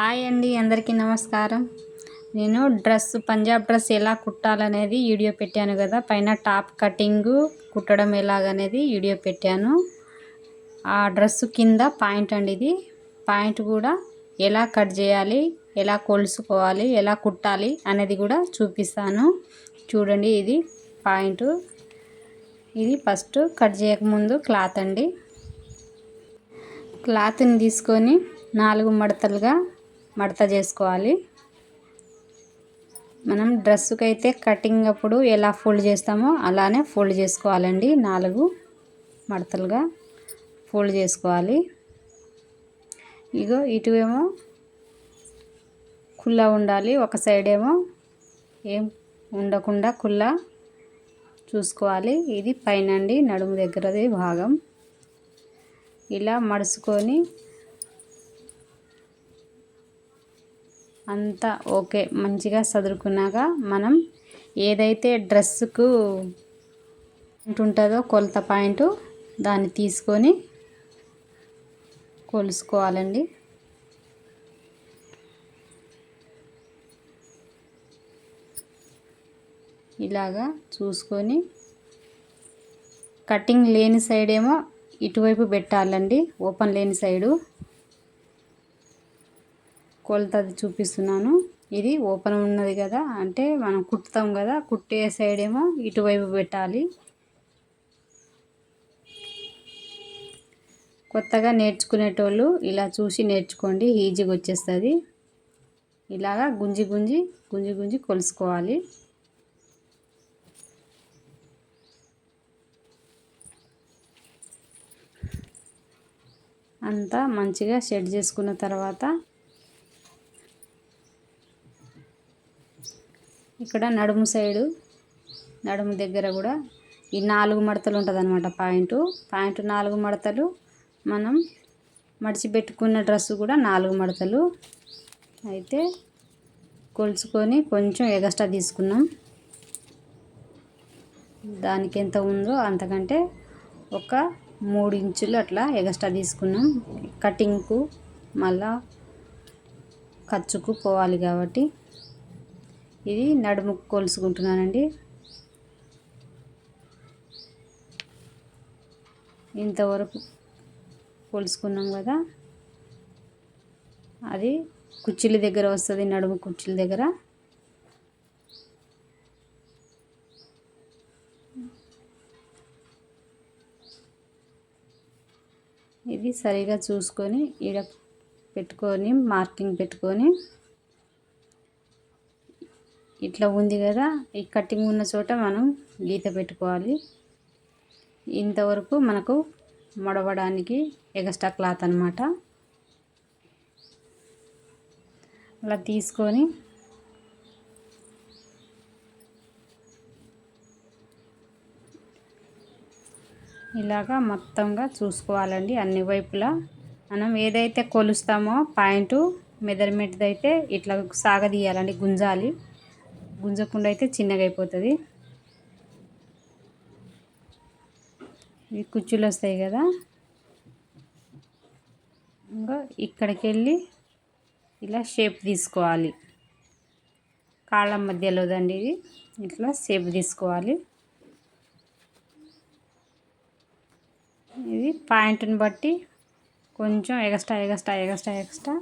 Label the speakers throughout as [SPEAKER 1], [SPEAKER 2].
[SPEAKER 1] Hi అండి అందరికీ నమస్కారం. నేను డ్రెస్ పంజాబ్ డ్రెస్ ఎలా కుట్టాలనేది వీడియో పెట్టాను కదా. పైన టాప్ కటింగు కుట్టడం ఎలాగనేది వీడియో పెట్టాను. ఆ డ్రెస్ కింద పాయింట్ అండి ఇది. పాయింట్ కూడా ఎలా కట్ చేయాలి ఎలా కొలుసుకోవాలి ఎలా కుట్టాలి అనేది కూడా చూపిస్తాను. చూడండి ఇది పాయింట్. ఇది ఫస్ట్ కట్ చేయకముందు క్లాత్ అండి. క్లాత్ని తీసుకొని నాలుగు మడతలుగా మడత చేసుకోవాలి. మనం డ్రెస్సుకి అయితే కటింగ్ అప్పుడు ఎలా ఫోల్డ్ చేస్తామో అలానే ఫోల్డ్ చేసుకోవాలండి. నాలుగు మడతలుగా ఫోల్డ్ చేసుకోవాలి. ఇగో ఇటువేమో ఏమో కుల్ల ఉండాలి. ఒక సైడ్ ఏమో ఏం ఉండకుండా కుల్ల చూసుకోవాలి. ఇది పైన అండి నడుము దగ్గరది భాగం. ఇలా మడుచుకొని అంతా ఓకే. మంచిగా చదురుకున్నాక మనం ఏదైతే డ్రెస్సుకు ఉంటుందో కొలత పాయింట్ దాన్ని తీసుకొని కొలుసుకోవాలండి. ఇలాగా చూసుకొని కటింగ్ లేని సైడ్ ఏమో ఇటువైపు పెట్టాలండి. ఓపెన్ లేని సైడు కొలతది చూపిస్తున్నాను. ఇది ఓపెన్ ఉన్నది కదా అంటే మనం కుట్టుతాం కదా కుట్టే సైడ్ ఏమో ఇటువైపు పెట్టాలి. కొత్తగా నేర్చుకునేటోళ్ళు ఇలా చూసి నేర్చుకోండి ఈజీగా వచ్చేస్తుంది. ఇలాగా గుంజి గుంజి గుంజి గుంజి కొలుసుకోవాలి. అంతా మంచిగా సెట్ చేసుకున్న తర్వాత ఇక్కడ నడుము సైడు నడుము దగ్గర కూడా ఈ నాలుగు మడతలు ఉంటుంది అనమాట పాయింట్. పాయింట్ నాలుగు మడతలు మనం మడిచిపెట్టుకున్న డ్రెస్సు కూడా నాలుగు మడతలు. అయితే కొలుచుకొని కొంచెం ఎగస్ట్రా తీసుకున్నాం. దానికి ఎంత ఉందో అంతకంటే ఒక మూడు ఇంచులు అట్లా ఎగస్ట్రా తీసుకున్నాం. కటింగ్కు మళ్ళా ఖర్చుకు పోవాలి కాబట్టి. ఇది నడుము కొలుసుకుంటున్నానండి. ఇంతవరకు కొలుసుకున్నాం కదా. అది కుర్చీల దగ్గర వస్తుంది నడుము కుర్చీల దగ్గర. ఇది సరిగా చూసుకొని ఈడ పెట్టుకొని మార్కింగ్ పెట్టుకొని ఇట్లా ఉంది కదా ఈ కటింగ్ ఉన్న చోట మనం గీత పెట్టుకోవాలి. ఇంతవరకు మనకు మడవడానికి ఎగస్ట్రా క్లాత్ అనమాట అలా తీసుకొని ఇలాగా మొత్తంగా చూసుకోవాలండి అన్ని వైపులా. మనం ఏదైతే కొలుస్తామో పాయింట్ మెజర్మెంట్ అయితే ఇట్లా సాగదీయాలండి గుంజాలి. గుంజకుండా అయితే చిన్నగా అయిపోతుంది. ఇవి కుచ్చులు వస్తాయి కదా. ఇంకా ఇక్కడికి వెళ్ళి ఇలా షేప్ తీసుకోవాలి. కాళ్ళ మధ్యలో దండి ఇది. ఇట్లా షేప్ తీసుకోవాలి. ఇది పాయింట్ని బట్టి కొంచెం ఎగస్ట్రా ఎగస్ట్రా ఎగస్ట్రా ఎగస్ట్రా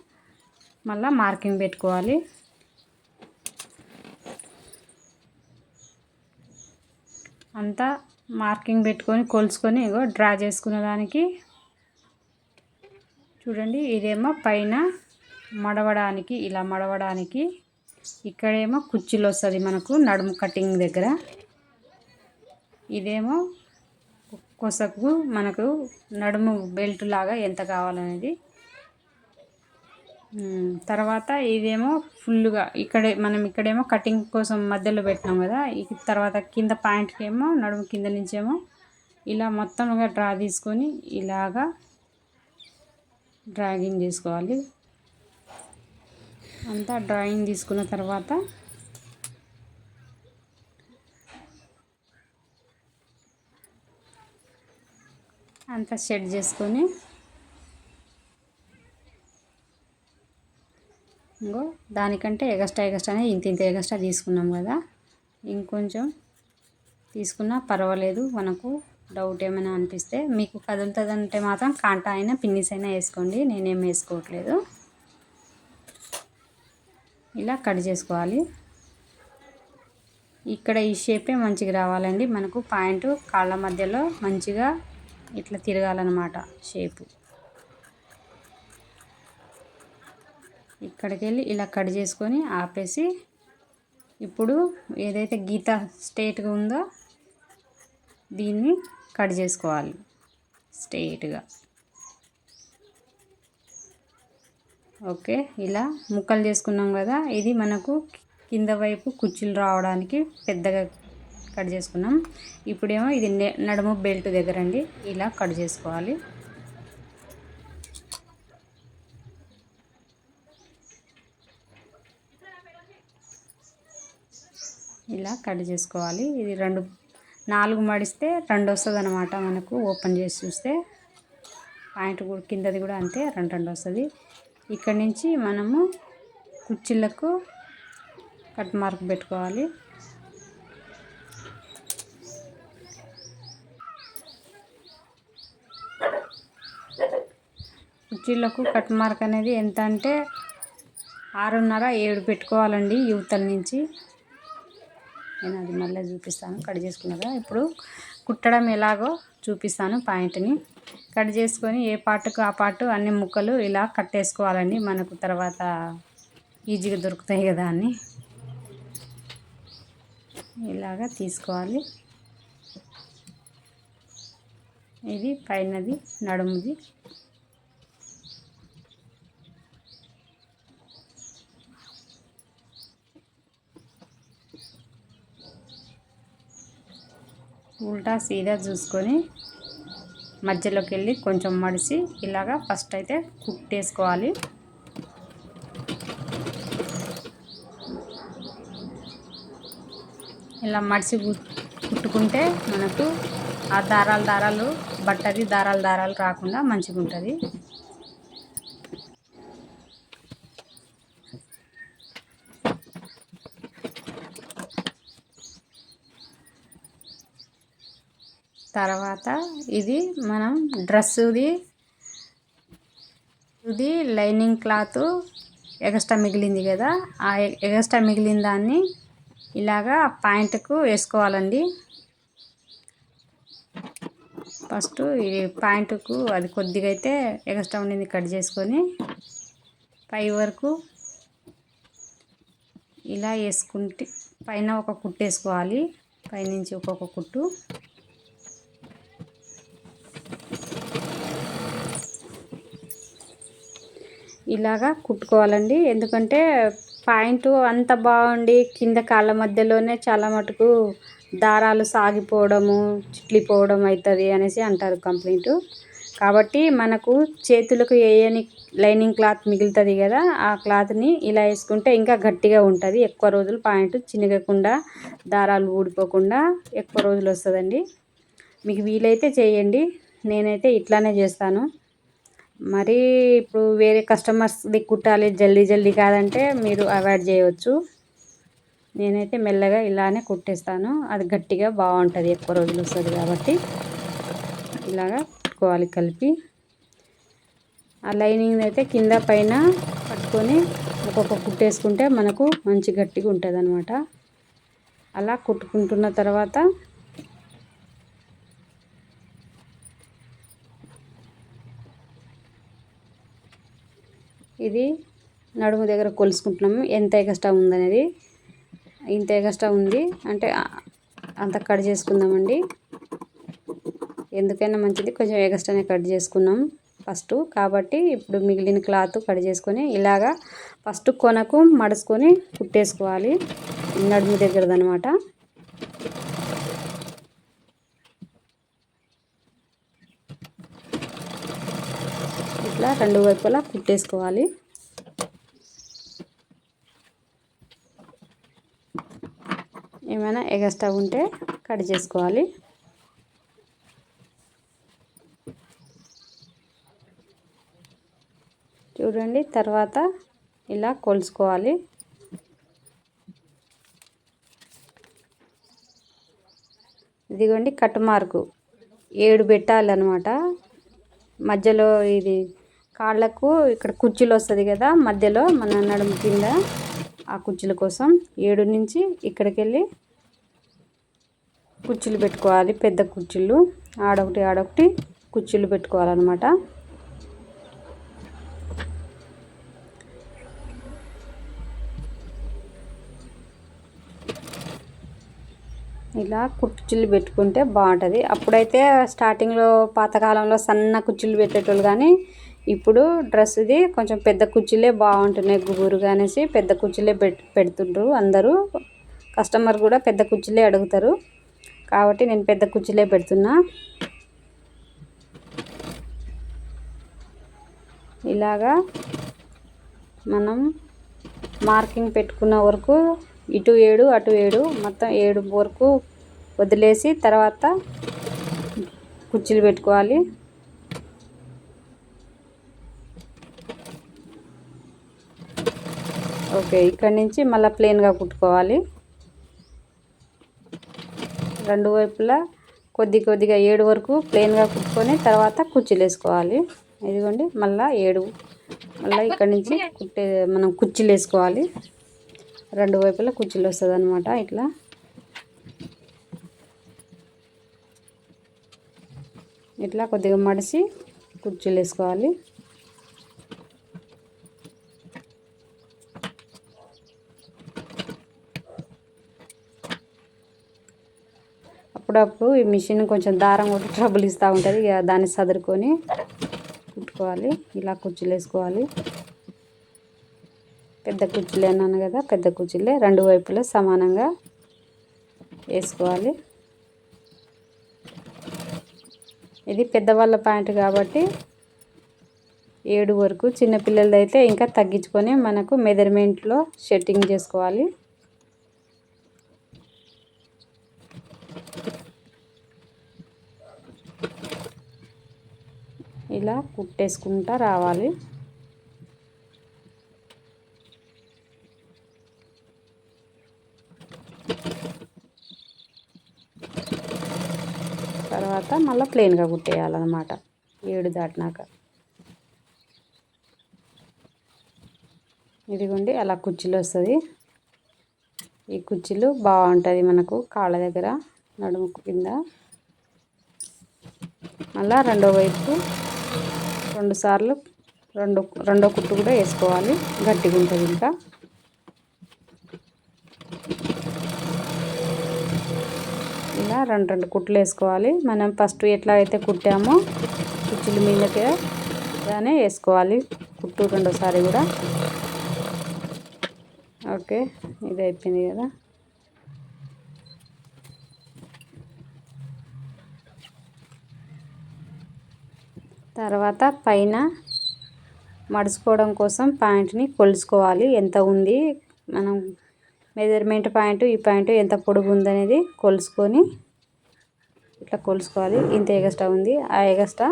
[SPEAKER 1] మళ్ళీ మార్కింగ్ పెట్టుకోవాలి. అంతా మార్కింగ్ పెట్టుకొని కొలుసుకొని ఇగో డ్రా చేసుకునే దానికి. చూడండి ఇదేమో పైన మడవడానికి ఇలా మడవడానికి. ఇక్కడేమో కుర్చీలు వస్తుంది మనకు నడుము కటింగ్ దగ్గర. ఇదేమో కొసకు మనకు నడుము బెల్ట్ లాగా ఎంత కావాలనేది. తర్వాత ఇదేమో ఫుల్గా ఇక్కడే మనం ఇక్కడేమో కటింగ్ కోసం మధ్యలో పెట్టినాం కదా తర్వాత కింద పాయింట్కి ఏమో నడుము కింద నుంచేమో ఇలా మొత్తంగా డ్రా తీసుకొని ఇలాగా డ్రాగింగ్ చేసుకోవాలి. అంతా డ్రాయింగ్ తీసుకున్న తర్వాత అంతా షెడ్ చేసుకొని ఇంకో దానికంటే ఎగస్ట్రా ఎగస్ట్రానే ఇంత ఇంత ఎగస్ట్రా తీసుకున్నాం కదా. ఇంకొంచెం తీసుకున్నా పర్వాలేదు మనకు డౌట్ ఏమైనా అనిపిస్తే. మీకు కదులుతుందంటే మాత్రం కాంటా అయినా పిన్నిస్ అయినా వేసుకోండి. నేనేం వేసుకోవట్లేదు. ఇలా కట్ చేసుకోవాలి. ఇక్కడ ఈ షేపే మంచిగా రావాలండి. మనకు పాయింట్ కాళ్ళ మధ్యలో మంచిగా ఇట్లా తిరగాలన్నమాట షేపు. ఇక్కడికి వెళ్ళి ఇలా కట్ చేసుకొని ఆపేసి ఇప్పుడు ఏదైతే గీత స్ట్రేట్గా ఉందో దీన్ని కట్ చేసుకోవాలి. స్ట్రెయిట్గా ఓకే ఇలా ముక్కలు చేసుకున్నాం కదా ఇది మనకు కింద వైపు కుర్చీలు రావడానికి పెద్దగా కట్ చేసుకున్నాం. ఇప్పుడేమో ఇది నడుము బెల్ట్ దగ్గర అండి ఇలా కట్ చేసుకోవాలి. ఇలా కట్ చేసుకోవాలి. ఇది రెండు నాలుగు మడిస్తే రెండు వస్తుంది అనమాట మనకు ఓపెన్ చేసి చూస్తే. పాయింట్ కూడా కిందది కూడా అంతే రెండు రెండు వస్తుంది ఇక్కడ నుంచి మనము కుర్చీలకు కట్ మార్క్ పెట్టుకోవాలి. కుర్చీలకు కట్ మార్క్ అనేది ఎంత అంటే ఆరున్నర ఏడు పెట్టుకోవాలండి యువతల నుంచి. నేను అది మళ్ళీ చూపిస్తాను. కట్ చేసుకున్నదా ఇప్పుడు కుట్టడం ఎలాగో చూపిస్తాను పాయింట్ని. కట్ చేసుకొని ఏ పార్ట్కు ఆ పార్ట్ అన్ని ముక్కలు ఇలా కట్టేసుకోవాలండి మనకు తర్వాత ఈజీగా దొరుకుతాయి కదా అన్నీ. ఇలాగా తీసుకోవాలి. ఇది పైనది నడుముది. ఉల్టా సీదా చూసుకొని మధ్యలోకి వెళ్ళి కొంచెం మడిచి ఇలాగా ఫస్ట్ అయితే కుట్టేసుకోవాలి ఇలా మడిచి కుట్టుకుంటే మనకు ఆ దారాలు దారాలు బట్టది దారాలు దారాలు రాకుండా మంచిగా ఉంటుంది తర్వాత ఇది మనం డ్రెస్సుది ఇది లైనింగ్ క్లాత్ ఎగస్ట్రా మిగిలింది కదా ఆ ఎగస్ట్రా మిగిలిన దాన్ని ఇలాగా పాయింట్కు వేసుకోవాలండి. ఫస్ట్ ఈ పాయింట్కు అది కొద్దిగా అయితే ఎగస్ట్రా ఉండింది కట్ చేసుకొని పై వరకు ఇలా వేసుకుంటే పైన ఒక కుట్టు వేసుకోవాలి పైనుంచి ఒక్కొక్క కుట్టు. ఇలాగా కుట్టుకోవాలండి. ఎందుకంటే పాయింట్ అంత బాగుండి కింద కాళ్ళ మధ్యలోనే చాలా మటుకు దారాలు సాగిపోవడము చిట్లిపోవడం అవుతుంది అనేసి అంటారు కంప్లైంట్. కాబట్టి మనకు చేతులకు వేయని లైనింగ్ క్లాత్ మిగులుతుంది కదా ఆ క్లాత్ని ఇలా వేసుకుంటే ఇంకా గట్టిగా ఉంటుంది. ఎక్కువ రోజులు పాయింట్ చినగకుండా దారాలు ఊడిపోకుండా ఎక్కువ రోజులు వస్తుందండి. మీకు వీలైతే చేయండి. నేనైతే ఇట్లానే చేస్తాను. మరీ ఇప్పుడు వేరే కస్టమర్స్ది కుట్టాలి జల్దీ జల్దీ కాదంటే మీరు అవాయిడ్ చేయవచ్చు నేనైతే మెల్లగా ఇలానే కుట్టేస్తాను. అది గట్టిగా బాగుంటుంది ఎక్కువ రోజులు వస్తుంది కాబట్టి. ఇలాగా కుట్టుకోవాలి కలిపి. ఆ లైనింగ్ అయితే కింద పైన పట్టుకొని ఒక్కొక్క కుట్టేసుకుంటే మనకు మంచి గట్టిగా ఉంటుంది అలా కుట్టుకుంటున్న తర్వాత ఇది నడుము దగ్గర కొలుసుకుంటున్నాము. ఎంత ఎగస్ట్రా ఉందనేది ఇంత ఎగస్ట్రా ఉంది అంటే అంత కట్ చేసుకుందామండి. ఎందుకైనా మంచిది. కొంచెం ఎగస్ట్రానే కట్ చేసుకున్నాం ఫస్ట్. కాబట్టి ఇప్పుడు మిగిలిన క్లాత్ కట్ చేసుకొని ఇలాగా ఫస్ట్ కొనకు మడుచుకొని కుట్టేసుకోవాలి. నడుము దగ్గరదనమాట ఇట్లా రెండు వైపులా కుట్టేసుకోవాలి. ఏమైనా ఎగస్ట్రా ఉంటే కట్ చేసుకోవాలి. చూడండి తర్వాత ఇలా కొలుసుకోవాలి. ఇదిగోండి కట్ మార్కు. ఏడు పెట్టాలన్నమాట. మధ్యలో ఇది కాళ్ళకు ఇక్కడ కుర్చీలు వస్తుంది కదా మధ్యలో మన నడుము కింద ఆ కుర్చీల కోసం ఏడు నుంచి ఇక్కడికి వెళ్ళి కుర్చీలు పెట్టుకోవాలి పెద్ద కుర్చీలు. ఆడొకటి ఆడొకటి కుర్చీలు పెట్టుకోవాలన్నమాట. ఇలా కుర్చీలు పెట్టుకుంటే బాగుంటుంది. అప్పుడైతే స్టార్టింగ్లో పాతకాలంలో సన్న కుర్చీలు పెట్టేటోళ్ళు కానీ ఇప్పుడు డ్రెస్ది కొంచెం పెద్ద కుర్చీలే బాగుంటున్నాయి గుబురుగా అనేసి పెద్ద కుర్చీలే పెట్ పెడుతుండ్రు అందరూ. కస్టమర్ కూడా పెద్ద కుర్చీలే అడుగుతారు. కాబట్టి నేను పెద్ద కుర్చీలే పెడుతున్నా. ఇలాగా మనం మార్కింగ్ పెట్టుకున్న వరకు ఇటు ఏడు అటు ఏడు మొత్తం ఏడు వరకు వదిలేసి తర్వాత కుర్చీలు పెట్టుకోవాలి. ఓకే ఇక్కడ నుంచి మళ్ళీ ప్లెయిన్గా కుట్టుకోవాలి. రెండు వైపులా కొద్ది కొద్దిగా ఏడు వరకు ప్లెయిన్గా కుట్టుకొని తర్వాత కుర్చీలు వేసుకోవాలి. ఇదిగోండి మళ్ళీ ఏడు. మళ్ళీ ఇక్కడ నుంచి కుట్టే మనం కుర్చీలు వేసుకోవాలి. రెండు వైపులా కుర్చీలు వస్తుంది అనమాట ఇట్లా. ఇట్లా కొద్దిగా మడిసి కుర్చీలు వేసుకోవాలి. అప్పుడప్పుడు ఈ మిషన్ కొంచెం దారం కొట్టి ట్రబుల్ ఇస్తూ ఉంటుంది. ఇక దాన్ని సదురుకొని కుట్టుకోవాలి. ఇలా కుర్చీలు వేసుకోవాలి. పెద్ద కుర్చీలే అన్నాను కదా పెద్ద కుర్చీలే. రెండు వైపులా సమానంగా వేసుకోవాలి. ఇది పెద్దవాళ్ళ ప్యాంట్ కాబట్టి ఏడు వరకు చిన్నపిల్లలది అయితే ఇంకా తగ్గించుకొని మనకు మెజర్మెంట్లో సెట్టింగ్ చేసుకోవాలి. ఇలా కుట్టేసుకుంటా రావాలి. తర్వాత మళ్ళీ ప్లెయిన్గా కుట్టేయాలన్నమాట. ఏడు దాటినాక. ఇదిగోండి అలా కుర్చీలు వస్తుంది. ఈ కుర్చీలు బాగుంటుంది మనకు కాళ్ళ దగ్గర నడుము కింద. మళ్ళా రెండో వైపు రెండు సార్లు రెండు రెండో కుట్టు కూడా వేసుకోవాలి. గట్టిగా ఉంటుంది ఇంకా. ఇలా రెండు రెండు కుట్లు వేసుకోవాలి. మనం ఫస్ట్ ఎట్లా అయితే కుట్టామో కుచ్చుల మీదకే అలానే వేసుకోవాలి. కుట్టు రెండోసారి కూడా. ఓకే ఇది అయిపోయింది కదా. తర్వాత పైన మడుచుకోవడం కోసం ప్యాంట్ని కొలుసుకోవాలి ఎంత ఉంది? మనం మెజర్మెంట్ పాయింట్ ఈ పాయింట్ ఎంత పొడుగు ఉందనేది కొలుసుకొని ఇట్లా కొలుసుకోవాలి ఇంత ఎగస్ట్రా ఉంది. ఆ ఎగస్ట్రా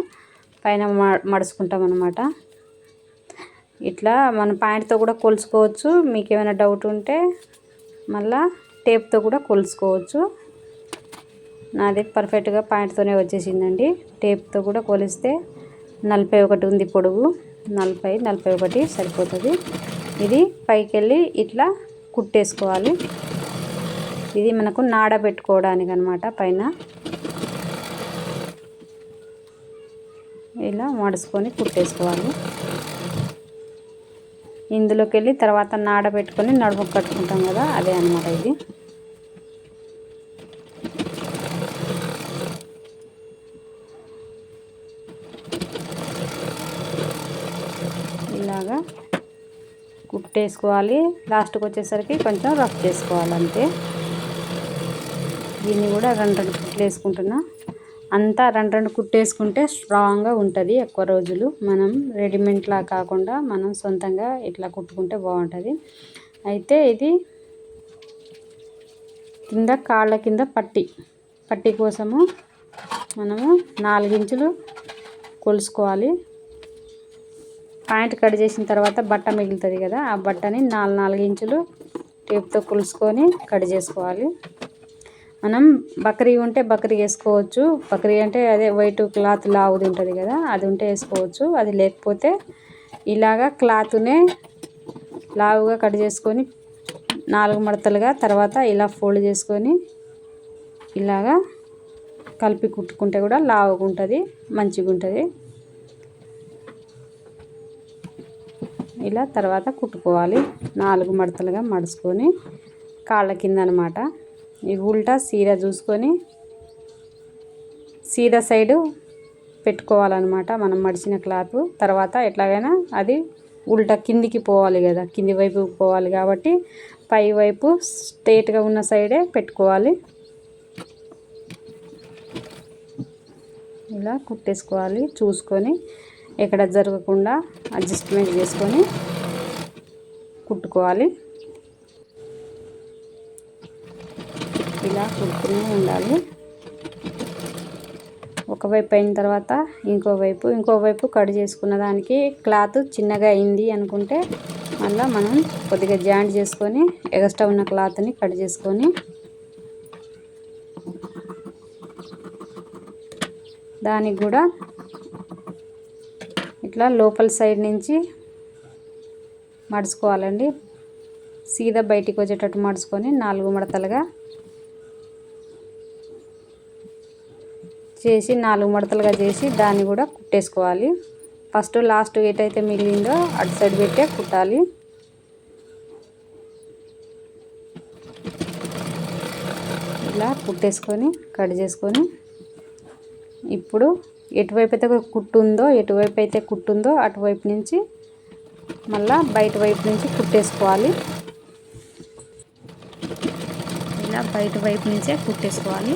[SPEAKER 1] పైన మడుచుకుంటాం అనమాట ఇట్లా మన పాయింట్తో కూడా కొలుసుకోవచ్చు మీకు ఏమైనా డౌట్ ఉంటే మళ్ళా టేప్తో కూడా కొలుసుకోవచ్చు నాది పర్ఫెక్ట్గా పాయింట్తోనే వచ్చేసిందండి. టేప్తో కూడా కొలిస్తే నలభై ఒకటి ఉంది పొడుగు. నలభై నలభై ఒకటి సరిపోతుంది. ఇది పైకి వెళ్ళి ఇట్లా కుట్టేసుకోవాలి. ఇది మనకు నాడ పెట్టుకోవడానికి అనమాట పైన. ఇలా మడుచుకొని కుట్టేసుకోవాలి. ఇందులోకి వెళ్ళి తర్వాత నాడ పెట్టుకొని నడుము కట్టుకుంటాం కదా అదే అనమాట ఇది. ఇలాగా కుట్టేసుకోవాలి. లాస్ట్కి వచ్చేసరికి కొంచెం రఫ్ చేసుకోవాలి అంతే. దీన్ని కూడా రెండు రెండు కుట్లు వేసుకుంటున్నా. అంతా రెండు రెండు కుట్టేసుకుంటే స్ట్రాంగ్గా ఉంటుంది ఎక్కువ రోజులు. మనం రెడీమేడ్లా కాకుండా మనం సొంతంగా ఇట్లా కుట్టుకుంటే బాగుంటుంది. అయితే ఇది కింద కాళ్ళ కింద పట్టి. పట్టి కోసము మనము నాలుగించులు కొలుసుకోవాలి. పాయింట్ కట్ చేసిన తర్వాత బట్ట మిగులుతుంది కదా ఆ బట్టని నాలుగు నాలుగు ఇంచులు టేప్తో కులుసుకొని కట్ చేసుకోవాలి. మనం బకరీ ఉంటే బకరీ వేసుకోవచ్చు. బకరీ అంటే అదే వైట్ క్లాత్ లావుది ఉంటుంది కదా అది ఉంటే వేసుకోవచ్చు. అది లేకపోతే ఇలాగా క్లాత్నే లావుగా కట్ చేసుకొని నాలుగు మడతలుగా తర్వాత ఇలా ఫోల్డ్ చేసుకొని ఇలాగా కలిపి కుట్టుకుంటే కూడా లావుగా ఉంటుంది మంచిగా ఉంటుంది ఇలా తర్వాత కుట్టుకోవాలి. నాలుగు మడతలుగా మడుచుకొని కాళ్ళ కింద అనమాట ఈ ఉల్టా సీదా చూసుకొని సీదా సైడు పెట్టుకోవాలన్నమాట. మనం మడిచిన క్లాత్. తర్వాత ఎట్లాగైనా అది ఉల్టా కిందికి పోవాలి కదా. కింది వైపు పోవాలి కాబట్టి పై వైపు స్ట్రేట్గా ఉన్న సైడే పెట్టుకోవాలి. ఇలా కుట్టేసుకోవాలి. చూసుకొని ఎక్కడ జరగకుండా అడ్జస్ట్మెంట్ చేసుకొని కుట్టుకోవాలి. ఇలా కుట్టుకునే ఉండాలి. ఒకవైపు అయిన తర్వాత ఇంకోవైపు ఇంకోవైపు కట్ చేసుకున్న దానికి క్లాత్ చిన్నగా అయింది అనుకుంటే మళ్ళీ మనం కొద్దిగా జాయింట్ చేసుకొని ఎగస్ట్రా ఉన్న క్లాత్ని కట్ చేసుకొని దానికి కూడా ఇట్లా లోపల సైడ్ నుంచి మడుచుకోవాలండి. సీదా బయటికి వచ్చేటట్టు మడుచుకొని నాలుగు మడతలుగా చేసి నాలుగు మడతలుగా చేసి దాన్ని కూడా కుట్టేసుకోవాలి. ఫస్ట్ లాస్ట్ ఏటైతే మిగిలిందో అటు సైడ్ పెట్టే కుట్టాలి. ఇలా కుట్టేసుకొని కట్ చేసుకొని ఇప్పుడు ఎటువైపు అయితే కుట్టు ఉందో ఎటువైపు అయితే కుట్టు ఉందో అటువైపు నుంచి మళ్ళా బయట వైపు నుంచి కుట్టేసుకోవాలి. ఇలా బయట వైపు నుంచే కుట్టేసుకోవాలి.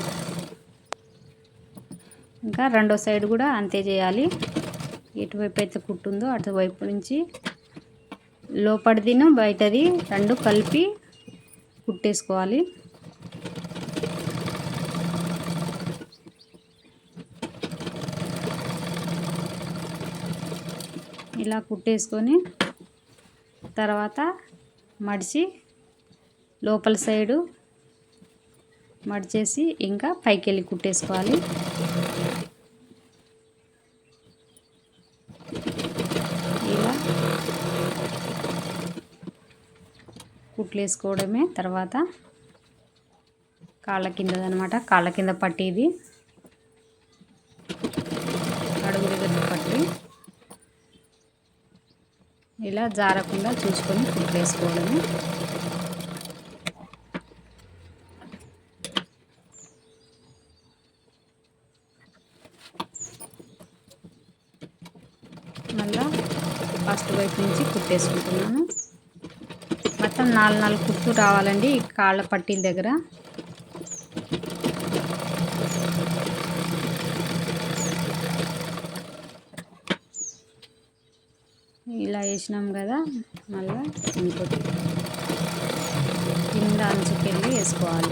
[SPEAKER 1] ఇంకా రెండో సైడ్ కూడా అంతే చేయాలి. ఎటువైపు అయితే కుట్టుందో అటువైపు నుంచి లోపడిదిను బయటది రెండు కలిపి కుట్టేసుకోవాలి. ఇలా కుట్టేసుకొని తర్వాత మడిచి లోపల సైడు మడిచేసి ఇంకా పైకి వెళ్ళి కుట్టేసుకోవాలి. ఇలా కుట్లేసుకోవడమే తర్వాత కాళ్ళ కిందదనమాట. కాళ్ళ కింద పట్టేది ఇది అడుగు దగ్గర పట్టి ఇలా జారకుండా చూసుకొని కుట్లేసుకోవడమే మళ్ళా ఫస్ట్ వైపు నుంచి కుట్టేసుకుంటున్నాను మొత్తం నాలుగు నాలుగు కుట్లు రావాలండి కాళ్ళ పట్టీల దగ్గర ఇలా వేసినాం కదా మళ్ళీ ఇంకోటి కింద అంచుకెళ్ళి వేసుకోవాలి.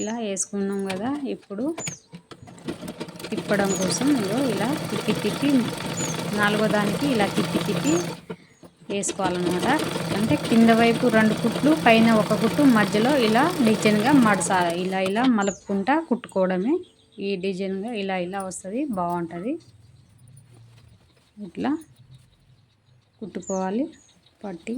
[SPEAKER 1] ఇలా వేసుకున్నాం కదా ఇప్పుడు తిప్పడం కోసం ఇదో ఇలా తిప్పి తిప్పి నాలుగో దానికి ఇలా తిప్పి తిప్పి వేసుకోవాలన్నమాట. అంటే కింద వైపు రెండు కుట్లు పైన ఒక కుట్టు మధ్యలో ఇలా డిజైన్గా మడసా ఇలా ఇలా మలుపుకుంటా కుట్టుకోవడమే. ఈ డిజైన్గా ఇలా ఇలా వస్తుంది బాగుంటుంది. ఇట్లా కుట్టుకోవాలి పట్టి.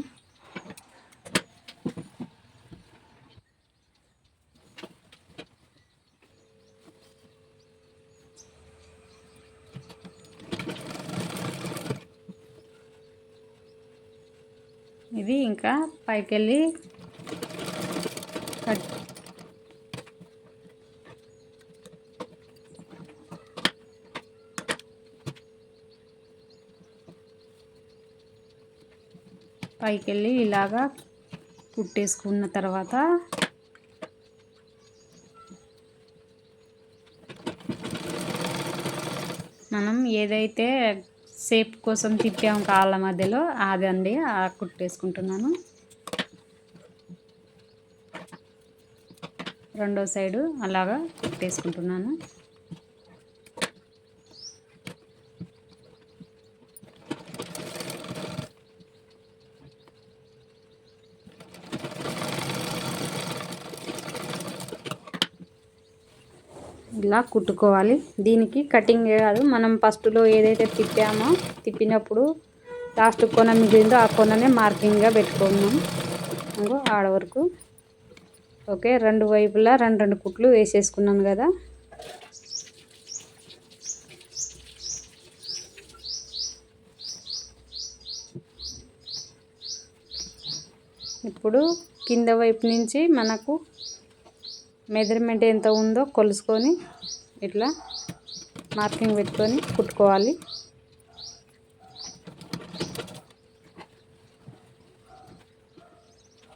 [SPEAKER 1] ఇది ఇంకా పైకి వెళ్ళి కట్ పైకి వెళ్ళి ఇలాగా కుట్టేసుకున్న తర్వాత మనం ఏదైతే సేప్ కోసం తిప్పాము కాళ్ళ మధ్యలో. అదండి కుట్టేసుకుంటున్నాను. రెండో సైడు అలాగా కుట్టేసుకుంటున్నాను. ఇలా కుట్టుకోవాలి. దీనికి కటింగ్ కాదు. మనం ఫస్ట్లో ఏదైతే తిప్పామో తిప్పినప్పుడు లాస్ట్ కొన మిగిలిందో ఆ కొననే మార్కింగ్గా పెట్టుకున్నాం ఇంకో ఆడ వరకు. ఓకే రెండు వైపులా రెండు రెండు కుట్లు వేసేసుకున్నాను కదా. ఇప్పుడు కింద వైపు నుంచి మనకు మెజర్మెంట్ ఎంత ఉందో కొలుసుకొని ఇట్లా మార్కింగ్ పెట్టుకొని కుట్టుకోవాలి.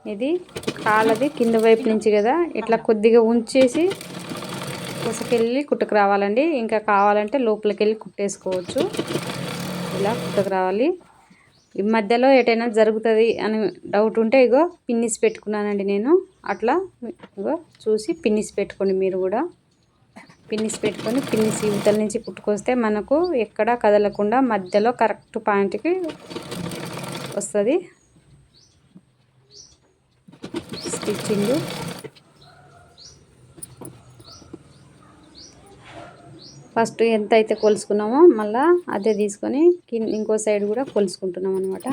[SPEAKER 1] ఇది కాలది కింద వైపు నుంచి కదా ఇట్లా కొద్దిగా ఉంచేసి కొసకెళ్ళి కుట్టుకు రావాలండి. ఇంకా కావాలంటే లోపలికి వెళ్ళి కుట్టేసుకోవచ్చు. ఇలా కుట్టుకు రావాలి. ఈ మధ్యలో ఎటైనా జరుగుతుంది అని డౌట్ ఉంటే ఇగో పిన్నిస్ పెట్టుకున్నానండి నేను. అట్లా చూసి పిన్నిస్ పెట్టుకోండి మీరు కూడా. పిన్నిస్ పెట్టుకొని పిన్నిస్ యువతల నుంచి పుట్టుకొస్తే మనకు ఎక్కడా కదలకుండా మధ్యలో కరెక్ట్ పాయింట్కి వస్తుంది. స్టిచ్చింగ్. ఫస్ట్ ఎంత అయితే కొలుసుకున్నామో మళ్ళీ అదే తీసుకొని ఇంకో సైడ్ కూడా కొలుసుకుంటున్నాం అనమాట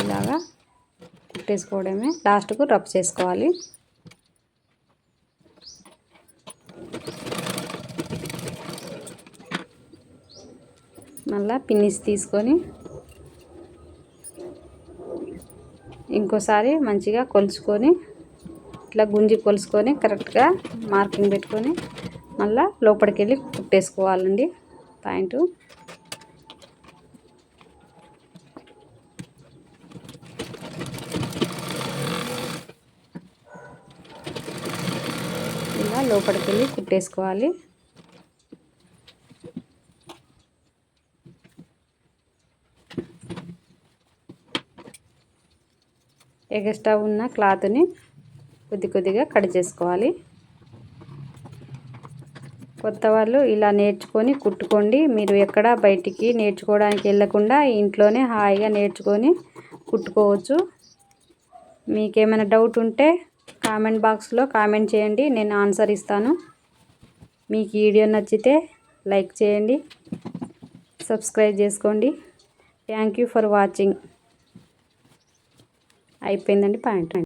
[SPEAKER 1] ఇలాగా పెట్టేసుకోవడమే లాస్ట్కు రబ్ చేసుకోవాలి. మళ్ళీ పిన్నిస్ తీసుకొని ఇంకోసారి మంచిగా కొలుచుకొని ఇట్లా గుంజి కొలుసుకొని కరెక్ట్గా మార్కింగ్ పెట్టుకొని మళ్ళీ లోపలికి వెళ్ళి కుట్టేసుకోవాలండి. పాయింట్ ఇలా లోపలికి వెళ్ళి కుట్టేసుకోవాలి ఎగస్ట్రా ఉన్న క్లాత్ని కొద్ది కొద్దిగా కట్ చేసుకోవాలి. కొత్త వాళ్ళు ఇలా నేర్చుకొని కుట్టుకోండి. మీరు ఎక్కడ బయటికి నేర్చుకోవడానికి వెళ్ళకుండా ఇంట్లోనే హాయిగా నేర్చుకొని కుట్టుకోవచ్చు. మీకేమైనా డౌట్ ఉంటే కామెంట్ బాక్స్లో కామెంట్ చేయండి నేను ఆన్సర్ ఇస్తాను. మీకు వీడియో నచ్చితే లైక్ చేయండి సబ్స్క్రైబ్ చేసుకోండి. Thank you for watching. అయిపోయిందండి పాయింట్.